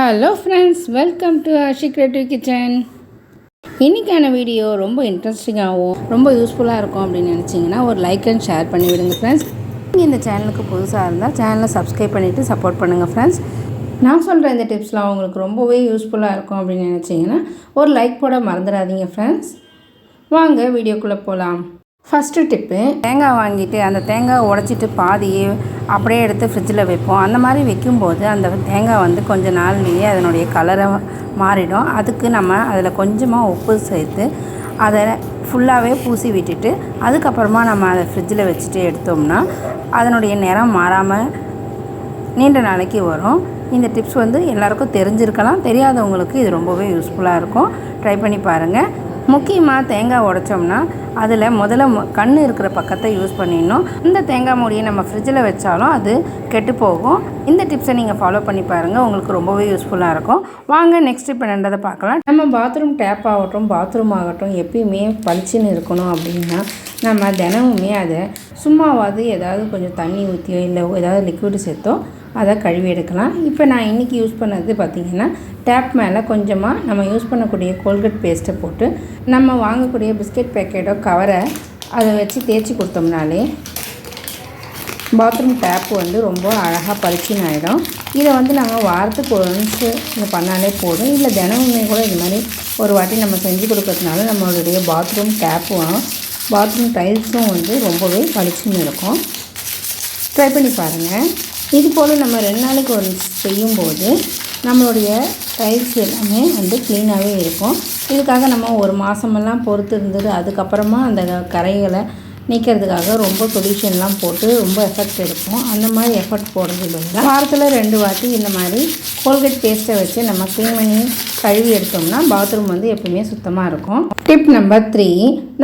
Hello friends welcome to Ashi creative kitchen இன்றைக்கான video ரொம்ப இன்ட்ரெஸ்டிங்காகவும் ரொம்ப யூஸ்ஃபுல்லாக இருக்கும் அப்படின்னு நினச்சிங்கன்னா ஒரு லைக் அண்ட் ஷேர் பண்ணி விடுங்க ஃப்ரெண்ட்ஸ் நீங்கள் இந்த சேனலுக்கு புதுசாக இருந்தால் சேனலை சப்ஸ்கிரைப் பண்ணிவிட்டு சப்போர்ட் பண்ணுங்கள் ஃப்ரெண்ட்ஸ் நான் சொல்கிற இந்த டிப்ஸ்லாம் உங்களுக்கு ரொம்பவே யூஸ்ஃபுல்லாக இருக்கும் அப்படின்னு நினச்சிங்கன்னா ஒரு லைக் போட மறந்துடாதீங்க ஃப்ரெண்ட்ஸ் வாங்க வீடியோக்குள்ளே போகலாம் ஃபஸ்ட்டு டிப்பு தேங்காய் வாங்கிட்டு அந்த தேங்காய் உடச்சிட்டு பாதியே அப்படியே எடுத்து ஃப்ரிட்ஜில் வைப்போம். அந்த மாதிரி வைக்கும்போது அந்த தேங்காய் வந்து கொஞ்ச நாள்லேயே அதனுடைய கலரை மாறிடும். அதுக்கு நம்ம அதில் கொஞ்சமாக உப்பு சேர்த்து அதை ஃபுல்லாகவே பூசி விட்டுட்டு அதுக்கப்புறமா நம்ம அதை ஃப்ரிட்ஜில் வச்சுட்டு எடுத்தோம்னா அதனுடைய நிறம் மாறாமல் நீண்ட நாளைக்கு வரும். இந்த டிப்ஸ் வந்து எல்லாருக்கும் தெரிஞ்சிருக்கலாம். தெரியாதவங்களுக்கு இது ரொம்பவே யூஸ்ஃபுல்லாக இருக்கும். ட்ரை பண்ணி பாருங்கள் முக்கியமாக தேங்காய் உடைச்சோம்னா அதில் முதல்ல கண் இருக்கிற பக்கத்தை யூஸ் பண்ணிடணும். இந்த தேங்காய் மூடியை நம்ம ஃப்ரிட்ஜில் வச்சாலும் அது கெட்டு போகும். இந்த டிப்ஸை நீங்கள் ஃபாலோ பண்ணி பாருங்கள் உங்களுக்கு ரொம்பவே யூஸ்ஃபுல்லாக இருக்கும். வாங்க நெக்ஸ்ட் இப்போ என்னன்றதை பார்க்கலாம். நம்ம பாத்ரூம் டேப் ஆகட்டும் பாத்ரூம் ஆகட்டும் எப்பயுமே பளிச்சுன்னு இருக்கணும் அப்படின்னா நம்ம தினமுமே அதை சும்மாவாவது ஏதாவது கொஞ்சம் தண்ணி ஊற்றியோ இல்லை ஏதாவது லிக்விட் சேர்த்தோ அதை கழுவி எடுக்கலாம். இப்போ நான் இன்றைக்கி யூஸ் பண்ணது பார்த்திங்கன்னா டேப் மேலே கொஞ்சமாக நம்ம யூஸ் பண்ணக்கூடிய கோல்கேட் பேஸ்ட்டை போட்டு நம்ம வாங்கக்கூடிய பிஸ்கெட் பேக்கெட்டோ கவரை அதை வச்சு தேய்ச்சி கொடுத்தோம்னாலே பாத்ரூம் டேப் வந்து ரொம்ப அழகாக பளிச்சுன்னு ஆகிடும் இதை வந்து நாங்கள் வாரத்துக்கு ஒன்ஸ் இது பண்ணாலே போதும். இல்லை தினமுமே கூட இது மாதிரி ஒரு வாட்டி நம்ம செஞ்சு கொடுக்கறதுனால நம்மளுடைய பாத்ரூம் டேப்பும் பாத்ரூம் டைல்ஸும் வந்து ரொம்பவே பளிச்சுன்னு இருக்கும். ட்ரை பண்ணி பாருங்கள் இது போல் நம்ம ரெண்டு நாளைக்கு ஒரு செய்யும்போது நம்மளுடைய டைல்ஸ் எல்லாமே வந்து க்ளீனாகவே இருக்கும். இதுக்காக நம்ம ஒரு மாதமெல்லாம் பொறுத்து இருந்தது அதுக்கப்புறமா அந்த கரைகளை நீக்கிறதுக்காக ரொம்ப சொல்யூஷன்லாம் போட்டு ரொம்ப எஃபெக்ட் எடுப்போம். அந்த மாதிரி எஃபெக்ட் போடுறது பதிலாக வாரத்தில் ரெண்டு வாட்டி இந்த மாதிரி கோல்கேட் பேஸ்ட்டை வச்சு நம்ம க்ளீன் பண்ணி கழுவி எடுத்தோம்னா பாத்ரூம் வந்து எப்பவுமே சுத்தமாக இருக்கும். டிப் நம்பர் த்ரீ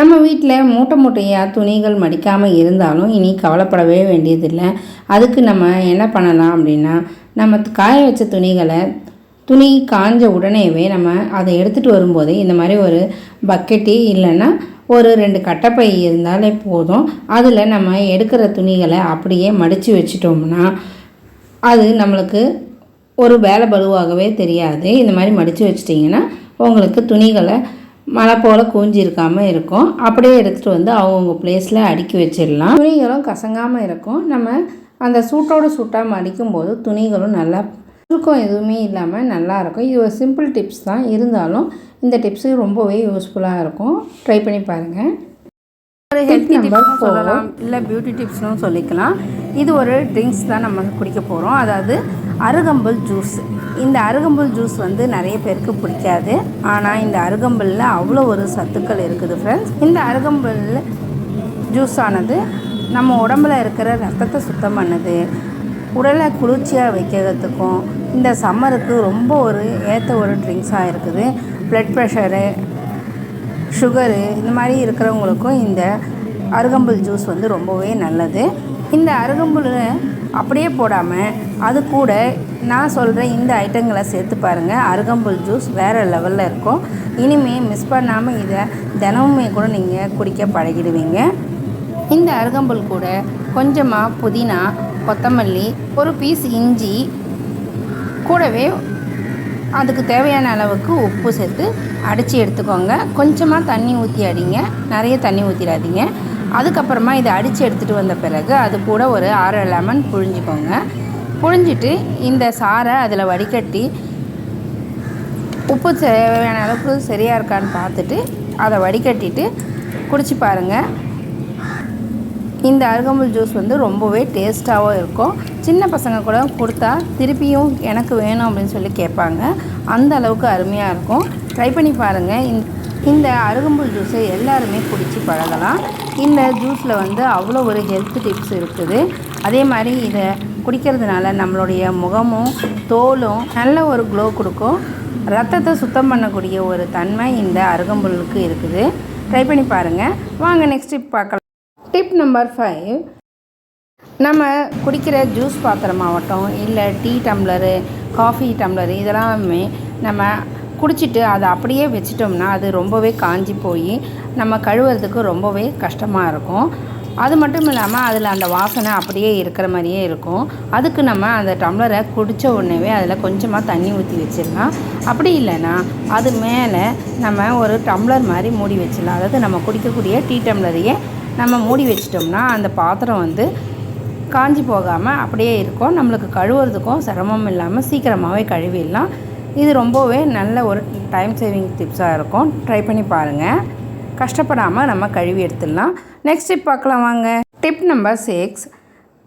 நம்ம வீட்டில் மூட்டை மூட்டையாக துணிகள் மடிக்காமல் இருந்தாலும் இனி கவலைப்படவே வேண்டியதில்லை. அதுக்கு நம்ம என்ன பண்ணலாம் அப்படின்னா நம்ம காய வச்ச துணிகளை துணி காஞ்ச உடனேவே நம்ம அதை எடுத்துகிட்டு வரும்போது இந்த மாதிரி ஒரு பக்கெட்டி இல்லைன்னா ஒரு ரெண்டு கட்டப்பை இருந்தாலே போதும். அதில் நம்ம எடுக்கிற துணிகளை அப்படியே மடித்து வச்சிட்டோம்னா அது நம்மளுக்கு ஒரு வேலை பலுவாகவே தெரியாது. இந்த மாதிரி மடித்து வச்சிட்டிங்கன்னா உங்களுக்கு துணிகளை மழை போல் கூஞ்சி இருக்காமல் இருக்கும். அப்படியே எடுத்துகிட்டு வந்து அவங்கவுங்க பிளேஸில் அடுக்கி வச்சிடலாம். துணிகளும் கசங்காமல் இருக்கும். நம்ம அந்த சூட்டோடு சூட்டாக மடிக்கும்போது துணிகளும் நல்லா சுருக்கம் எதுவுமே இல்லாமல் நல்லா இருக்கும் இது ஒரு சிம்பிள் டிப்ஸ் தான். இருந்தாலும் இந்த டிப்ஸு ரொம்பவே யூஸ்ஃபுல்லாக இருக்கும். ட்ரை பண்ணி பாருங்கள் ஒரு ஹெல்த்தி டிப்ஸ் சொல்லலாம். இல்லை பியூட்டி டிப்ஸ்னும் சொல்லிக்கலாம். இது ஒரு ட்ரிங்க்ஸ் தான் நம்ம குடிக்க போகிறோம் அதாவது அருகம்புல் ஜூஸ் இந்த அருகம்புல் ஜூஸ் வந்து நிறைய பேருக்கு பிடிக்காது. ஆனால் இந்த அருகம்புல்ல அவ்வளோ ஒரு சத்துக்கள் இருக்குது ஃப்ரெண்ட்ஸ் இந்த அருகம்புல் ஜூஸ் ஆனது நம்ம உடம்புல இருக்கிற ரத்தத்தை சுத்தம் பண்ணுது. உடலை குளிர்ச்சியாக வைக்கிறதுக்கும் இந்த சம்மருக்கு ரொம்ப ஒரு ஏற்ற ஒரு ட்ரிங்க்ஸாக இருக்குது. ப்ளட் ப்ரெஷரு சுகரு இந்த மாதிரி இருக்கிறவங்களுக்கும் இந்த அருகம்புல் ஜூஸ் வந்து ரொம்பவே நல்லது. இந்த அருகம்புல் அப்படியே போடாமல் அது கூட நான் சொல்கிற இந்த ஐட்டங்களை சேர்த்து பாருங்கள் அருகம்புல் ஜூஸ் வேறு லெவலில் இருக்கும். இனிமேல் மிஸ் பண்ணாமல் இதை தினமுமே கூட நீங்கள் குடிக்க பழகிடுவீங்க. இந்த அருகம்புல் கூட கொஞ்சமாக புதினா கொத்தமல்லி ஒரு பீஸ் இஞ்சி கூடவே அதுக்கு தேவையான அளவுக்கு உப்பு சேர்த்து அடித்து எடுத்துக்கோங்க. கொஞ்சமாக தண்ணி ஊற்றி அடிங்க நிறைய தண்ணி ஊற்றிடாதீங்க அதுக்கப்புறமா இதை அடித்து எடுத்துகிட்டு வந்த பிறகு அது கூட ஒரு ஆறு லெமன் புழிஞ்சிக்கோங்க. புழிஞ்சிட்டு இந்த சாறை அதில் வடிகட்டி உப்பு தேவையான அளவுக்கு சரியாக இருக்கான்னு பார்த்துட்டு அதை வடிகட்டிட்டு குடிச்சு பாருங்கள் இந்த அருகம்புல் ஜூஸ் வந்து ரொம்பவே டேஸ்ட்டாகவும் இருக்கும். சின்ன பசங்க கூட கொடுத்தா திருப்பியும் எனக்கு வேணும் அப்படின்னு சொல்லி கேட்பாங்க. அந்த அளவுக்கு அருமையாக இருக்கும். ட்ரை பண்ணி பாருங்கள் இந்த இந்த அருகம்புல் ஜூஸை எல்லாருமே குடித்து பழகலாம். இந்த ஜூஸில் வந்து அவ்வளோ ஒரு ஹெல்த் டிப்ஸ் இருக்குது. அதே மாதிரி இதை குடிக்கிறதுனால நம்மளுடைய முகமும் தோலும் நல்ல ஒரு க்ளோ கொடுக்கும். ரத்தத்தை சுத்தம் பண்ணக்கூடிய ஒரு தன்மை இந்த அருகம்புல்லுக்கு இருக்குது. ட்ரை பண்ணி பாருங்கள் வாங்க நெக்ஸ்ட் டிப் பார்க்கலாம். டிப் நம்பர் ஃபைவ் நம்ம குடிக்கிற ஜூஸ் பாத்திரமாகட்டும் இல்லை டீ டம்ளரு காஃபி டம்ளரு இதெல்லாமே நம்ம குடிச்சிட்டு அதை அப்படியே வச்சிட்டோம்னா அது ரொம்பவே காஞ்சி போய் நம்ம கழுவுறதுக்கு ரொம்பவே கஷ்டமாக இருக்கும். அது மட்டும் இல்லாமல் அதில் அந்த வாசனை அப்படியே இருக்கிற மாதிரியே இருக்கும். அதுக்கு நம்ம அந்த டம்ளரை குடித்த உடனேவே அதில் கொஞ்சமாக தண்ணி ஊற்றி வச்சிடலாம். அப்படி இல்லைன்னா அது மேலே நம்ம ஒரு டம்ளர் மாதிரி மூடி வச்சிடலாம். அதாவது நம்ம குடிக்கக்கூடிய டீ டம்ளரையே நம்ம மூடி வச்சிட்டோம்னா அந்த பாத்திரம் வந்து காஞ்சி போகாமல் அப்படியே இருக்கும். நம்மளுக்கு கழுவுறதுக்கும் சிரமம் இல்லாமல் சீக்கிரமாகவே கழுவிடலாம். இது ரொம்பவே நல்ல ஒரு டைம் சேவிங் டிப்ஸாக இருக்கும். ட்ரை பண்ணி பாருங்கள் கஷ்டப்படாமல் நம்ம கழுவி எடுத்துடலாம். நெக்ஸ்ட் டிப் பார்க்கலாம் வாங்க. டிப் நம்பர் சிக்ஸ்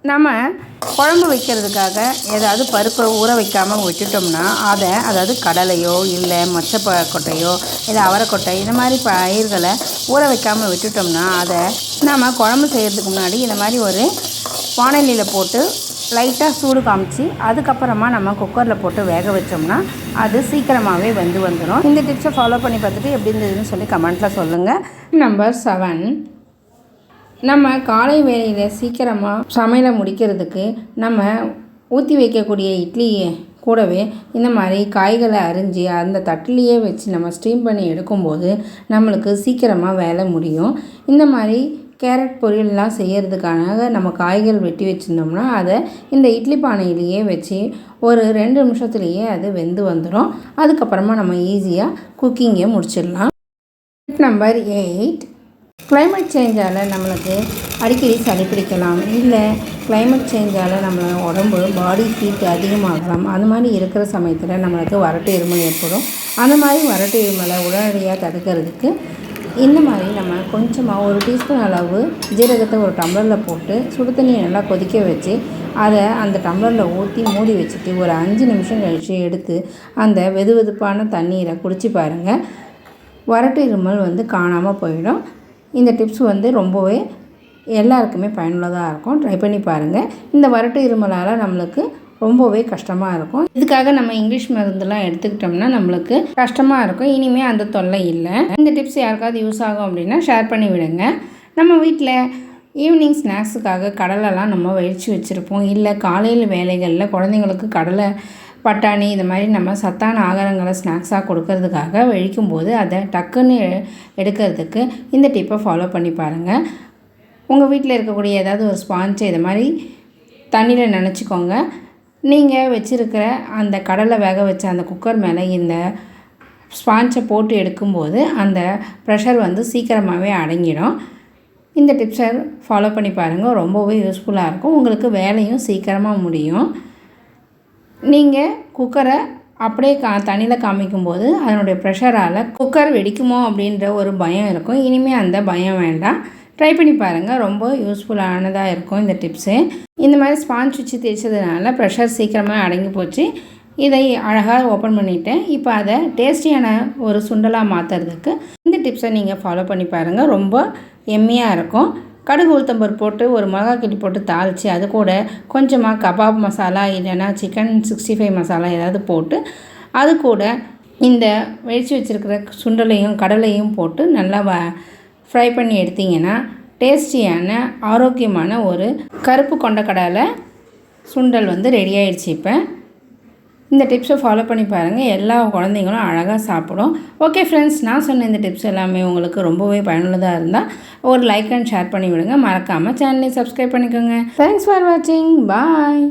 நம்ம குழம்பு வைக்கிறதுக்காக ஏதாவது பருப்பை ஊற வைக்காமல் விட்டுட்டோம்னா அதை அதாவது கடலையோ இல்லை மொச்சப்ப கொட்டையோ இல்லை அவரைக்கொட்டை இந்த மாதிரி பயிர்களை ஊற வைக்காமல் விட்டுட்டோம்னா அதை நம்ம குழம்பு செய்கிறதுக்கு முன்னாடி இந்த மாதிரி ஒரு வானலியில் போட்டு லைட்டாக சூடு காமிச்சு அதுக்கப்புறமா நம்ம குக்கரில் போட்டு வேக வச்சோம்னா அது சீக்கிரமாகவே வெந்து வந்துடும் இந்த டிப்ஸை ஃபாலோ பண்ணி பார்த்துட்டு எப்படி இருந்ததுன்னு சொல்லி கமெண்ட்டில் சொல்லுங்கள் நம்பர் செவன் நம்ம காலை வேளையில் சீக்கிரமாக சமையலை முடிக்கிறதுக்கு நம்ம ஊற்றி வைக்கக்கூடிய இட்லியை கூடவே இந்த மாதிரி காய்களை அரிஞ்சு அந்த தட்டிலேயே வச்சு நம்ம ஸ்டீம் பண்ணி எடுக்கும்போது நம்மளுக்கு சீக்கிரமாக வேலை முடியும். இந்த மாதிரி கேரட் பொரியல்லாம் செய்கிறதுக்காக நம்ம காய்கள் வெட்டி வச்சுருந்தோம்னா அதை இந்த இட்லி பானையிலேயே வச்சு ஒரு ரெண்டு நிமிஷத்துலேயே அது வெந்து வந்துடும் அதுக்கப்புறமா நம்ம ஈஸியாக குக்கிங்கை முடிச்சிடலாம். நம்பர் எயிட் கிளைமேட் சேஞ்சால் நம்மளுக்கு அடிக்கடி சளி பிடிக்கலாம். இல்லை கிளைமேட் சேஞ்சால் நம்ம உடம்பு பாடி ஹீட் அதிகமாகலாம். அந்த மாதிரி இருக்கிற சமயத்தில் நம்மளுக்கு வறட்டு இருமல் ஏற்படும். அந்த மாதிரி வறட்டு இருமலை உடனடியாக தடுக்கிறதுக்கு இந்த மாதிரி நம்ம கொஞ்சமாக ஒரு டீஸ்பூன் அளவு ஜீரகத்தை ஒரு டம்ளரில் போட்டு சுடு தண்ணியை நல்லா கொதிக்க வச்சு அதை அந்த டம்ளரில் ஊற்றி மூடி வச்சுட்டு ஒரு அஞ்சு நிமிஷம் கழித்து எடுத்து அந்த வெது வெதுப்பான தண்ணீரை குடிச்சு பாருங்கள் வறட்டு இருமல் வந்து காணாமல் போயிடும். இந்த டிப்ஸ் வந்து ரொம்பவே எல்லாருக்குமே பயனுள்ளதாக இருக்கும். ட்ரை பண்ணி பாருங்கள் இந்த வறட்டு இருமலால் நம்மளுக்கு ரொம்பவே கஷ்டமாக இருக்கும். இதுக்காக நம்ம இங்கிலீஷ் மருந்துலாம் எடுத்துக்கிட்டோம்னா நம்மளுக்கு கஷ்டமாக இருக்கும். இனிமேல் அந்த தொல்லை இல்லை. இந்த டிப்ஸ் யாருக்காவது யூஸ் ஆகும் அப்படின்னா ஷேர் பண்ணி விடுங்க. நம்ம வீட்டில் ஈவினிங் ஸ்நாக்ஸுக்காக கடலைலாம் நம்ம வழித்து வச்சுருப்போம். இல்லை காலையில் வேலைகளில் குழந்தைங்களுக்கு கடலை பட்டாணி இது மாதிரி நம்ம சத்தான ஆகாரங்களை ஸ்நாக்ஸாக கொடுக்கறதுக்காக வெழிக்கும்போது அதை டக்குன்னு எடுக்கிறதுக்கு இந்த டிப்பை ஃபாலோ பண்ணி பாருங்கள் உங்கள் வீட்டில் இருக்கக்கூடிய ஏதாவது ஒரு ஸ்பாஞ்சு இது மாதிரி தண்ணியில் நினச்சிக்கோங்க. நீங்கள் வச்சுருக்கிற அந்த கடலை வேக வச்ச அந்த குக்கர் மேலே இந்த ஸ்பாஞ்சை போட்டு எடுக்கும்போது அந்த ப்ரெஷர் வந்து சீக்கிரமாகவே அடங்கிடும். இந்த டிப்ஸை ஃபாலோ பண்ணி பாருங்கள் ரொம்பவே யூஸ்ஃபுல்லாக இருக்கும். உங்களுக்கு வேலையும் சீக்கிரமாக முடியும். நீங்கள் குக்கரை அப்படியே கா தண்ணியில் காமிக்கும்போது அதனுடைய ப்ரெஷரால் குக்கர் வெடிக்குமோ அப்படின்ற ஒரு பயம் இருக்கும். இனிமேல் அந்த பயம் வேண்டாம். ட்ரை பண்ணி பாருங்கள் ரொம்ப யூஸ்ஃபுல்லானதாக இருக்கும் இந்த டிப்ஸு இந்த மாதிரி ஸ்பாஞ்ச் வச்சு தேய்ச்சதுனால ப்ரெஷர் சீக்கிரமாக அடங்கி போச்சு. இதை அழகாக ஓப்பன் பண்ணிவிட்டேன் இப்போ அதை டேஸ்டியான ஒரு சுண்டலாக மாற்றுறதுக்கு இந்த டிப்ஸை நீங்கள் ஃபாலோ பண்ணி பாருங்கள் ரொம்ப எம்மியாக இருக்கும். கடுகு உளுத்தம்பர் போட்டு ஒரு மிளகா கிட்டி போட்டு தாளித்து அது கூட கொஞ்சமாக கபாப் மசாலா இல்லைன்னா சிக்கன் சிக்ஸ்டி ஃபைவ் மசாலா ஏதாவது போட்டு அது கூட இந்த வெடித்து வச்சுருக்கிற சுண்டலையும் கடலையும் போட்டு நல்லா வ ஃப்ரை பண்ணி எடுத்திங்கன்னா டேஸ்டியான ஆரோக்கியமான ஒரு கருப்பு கொண்டக்கடலை சுண்டல் வந்து ரெடி ஆயிடுச்சு இப்போ. இந்த டிப்ஸை ஃபாலோ பண்ணி பாருங்கள் எல்லா குழந்தைங்களும் அழகாக சாப்பிடும். ஓகே ஃப்ரெண்ட்ஸ் நான் சொன்ன இந்த டிப்ஸ் எல்லாமே உங்களுக்கு ரொம்பவே பயனுள்ளதாக இருந்தால் ஒரு லைக் அண்ட் ஷேர் பண்ணி விடுங்க மறக்காமல் சேனலை சப்ஸ்கிரைப் பண்ணிக்கோங்க. தேங்க்ஸ் ஃபார் வாட்சிங் பாய்